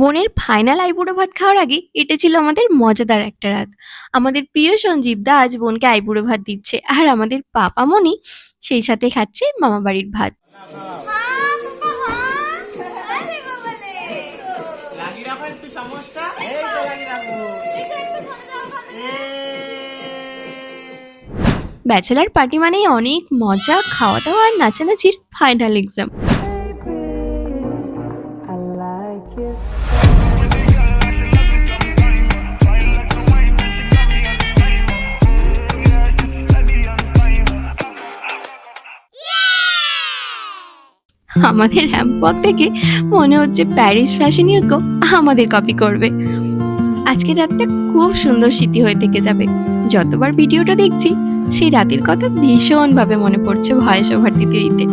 বোনের ফাইনাল আইবুড়ো ভাত খাওয়ার আগে এটা ছিল আমাদের মজাদার একটা রাত। আমাদের প্রিয় সঞ্জীব দা আজ বোনকে আইবুড়ো ভাত দিচ্ছে আর আমাদের পাপা মনি সেই সাথে খাচ্ছে মামা বাড়ির ভাত। ব্যাচেলার পার্টি মানেই অনেক মজা, খাওয়া দাওয়া আর নাচানাচির ফাইনাল এক্সাম আমাদের হ্যাম্পক থেকে মনে হচ্ছে প্যারিস ফ্যাশন ইউকো আমাদের কপি করবে। আজকে রাতটা খুব সুন্দর স্মৃতি হয়ে থেকে যাবে। যতবার ভিডিওটা দেখছি, সেই রাতের কথা ভীষণভাবে মনে পড়ছে ভয়েস ওভার দিতে দিতে।